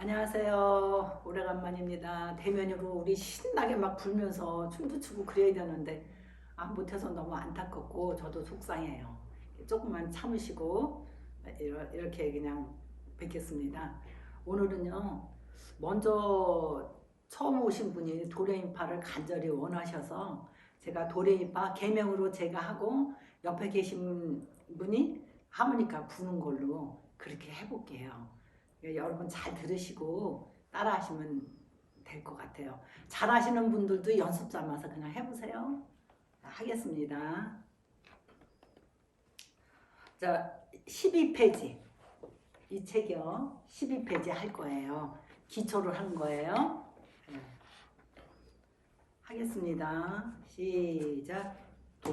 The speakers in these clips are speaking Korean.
안녕하세요. 오래간만입니다. 대면으로 우리 신나게 막 불면서 춤도 추고 그래야 되는데 아, 못해서 너무 안타깝고 저도 속상해요. 조금만 참으시고 이렇게 그냥 뵙겠습니다. 오늘은요. 먼저 처음 오신 분이 도레미파를 간절히 원하셔서 제가 도레미파 개명으로 제가 하고 옆에 계신 분이 하모니카 부는 걸로 그렇게 해볼게요. 그러니까 여러분 잘 들으시고 따라하시면 될 것 같아요. 잘하시는 분들도 연습 삼아서 그냥 해보세요. 자, 하겠습니다. 자, 12페이지. 이 책이요. 12페이지 할 거예요. 기초를 한 거예요. 네. 하겠습니다. 시작. 도,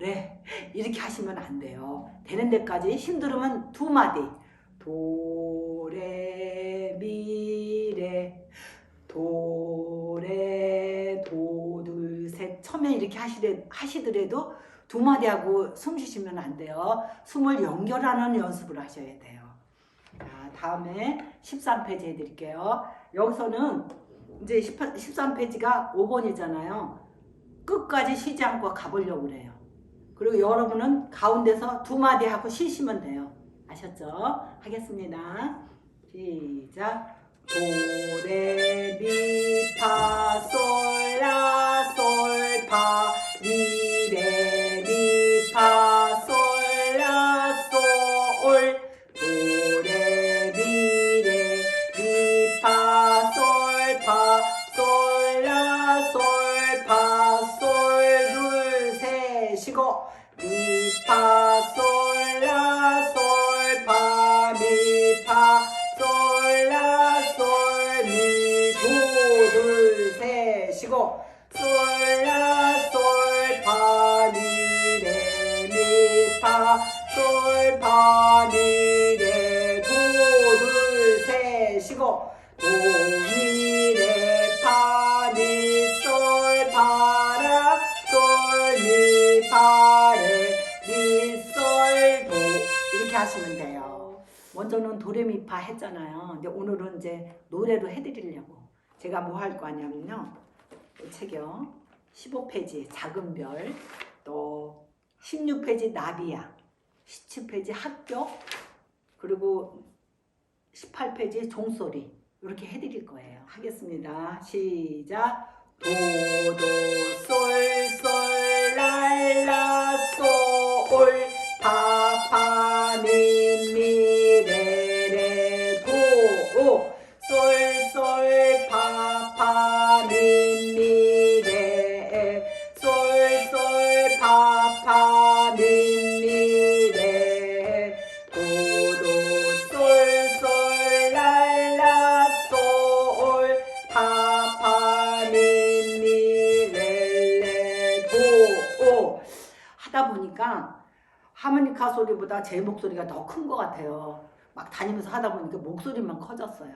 레 이렇게 하시면 안 돼요. 되는 데까지 힘들으면 두 마디. 도, 레, 미, 레. 도, 레, 도, 둘, 셋. 처음에 이렇게 하시래, 하시더라도 두 마디 하고 숨 쉬시면 안 돼요. 숨을 연결하는 연습을 하셔야 돼요. 자, 다음에 13페이지 해드릴게요. 여기서는 이제 13페이지가 5번이잖아요. 끝까지 쉬지 않고 가보려고 그래요. 그리고 여러분은 가운데서 두 마디 하고 쉬시면 돼요. 아셨죠? 하겠습니다. 시작. 도, 레, 미, 파, 솔, 라, 솔, 파, 솔, 파, 미, 레, 도, 둘, 셋, 쉬고, 도, 미, 레, 파, 미, 솔, 파, 라, 솔, 미, 파, 레, 미, 솔, 도. 이렇게 하시면 돼요. 먼저는 도레미파 했잖아요. 근데 오늘은 이제 노래로 해드리려고. 제가 뭐 할 거냐면요. 이 책이요. 15페이지 작은 별, 또 16페이지 나비야, 17페이지 학교, 그리고 18페이지 종소리 이렇게 해드릴 거예요. 하겠습니다. 시작. 도도 솔솔 하모니카 소리보다 제 목소리가 더 큰 것 같아요. 막 다니면서 하다 보니까 목소리만 커졌어요.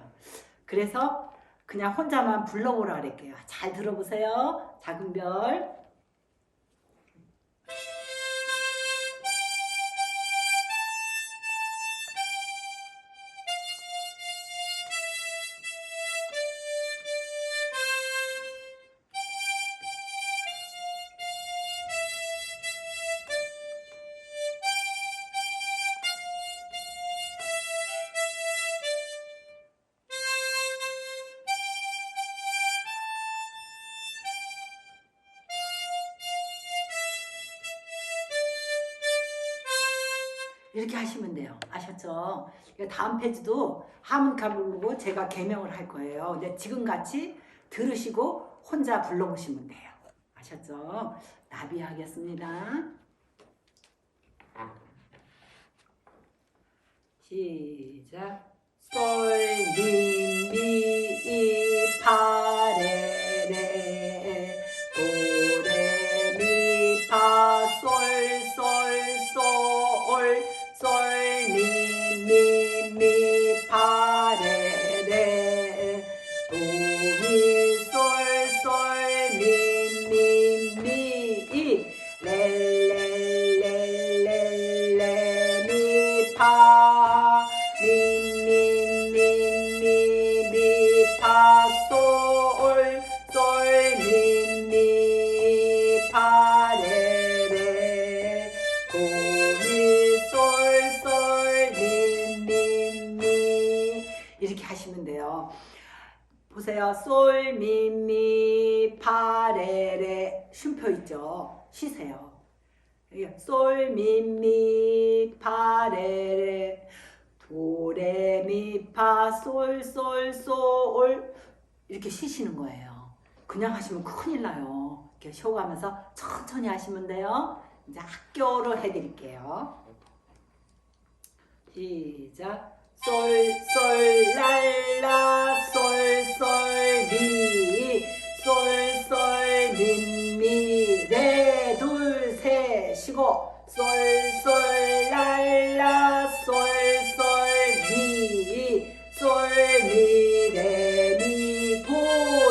그래서 그냥 혼자만 불러보라 그럴게요. 잘 들어보세요. 작은 별. 이렇게 하시면 돼요. 아셨죠? 그러니까 다음 페이지도 하모니카 부르고 제가 개명을 할 거예요. 근데 지금 같이 들으시고 혼자 불러보시면 돼요. 아셨죠? 나비 하겠습니다. 시작. 솔, 미, 미, 파, 레, 레, 솔, 미, 미, 파, 레, 레. 쉼표 있죠? 쉬세요. 솔, 미, 미, 파, 레, 레. 도, 레, 미, 파, 솔, 솔, 솔. 이렇게 쉬시는 거예요. 그냥 하시면 큰일 나요. 이렇게 쉬어가면서 천천히 하시면 돼요. 이제 학교로 해드릴게요. 시작. 솔, 솔, 랄라, 솔, 솔, 미, 솔, 솔, 미, 미, 레, 둘, 셋, 쉬고, 솔, 솔, 랄라, 솔, 솔, 미, 솔, 미, 레, 미, 도,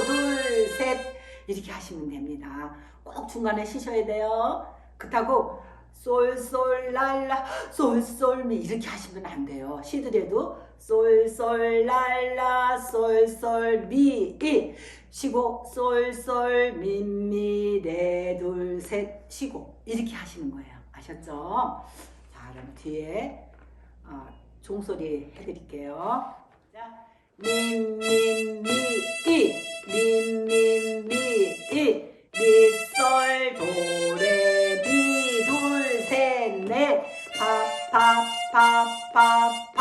둘, 셋. 이렇게 하시면 됩니다. 꼭 중간에 쉬셔야 돼요. 그렇다고 솔솔랄라 솔솔미. 이렇게 하시면 안 돼요. 시더라도 솔솔랄라 솔솔미. 이. 쉬고 솔솔미미 레 둘셋. 쉬고. 이렇게 하시는 거예요. 아셨죠? 자 그럼 뒤에 어, 종소리 해드릴게요. 자 민민미. 이. 민민미. 이. 미솔 도레미 둘셋넷 파파파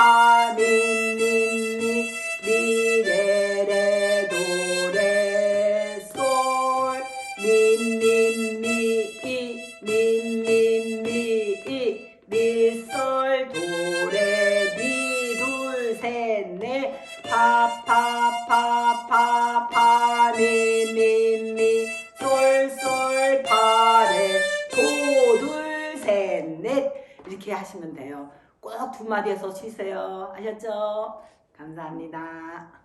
돼요. 꼭 두 마디에서 쉬세요. 아셨죠? 감사합니다.